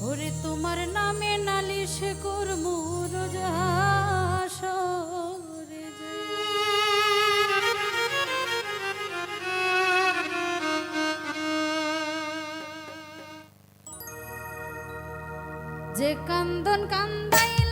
ওরে তোমার নামে নালিশ করমু সরে যে কান্দন কান্দাইল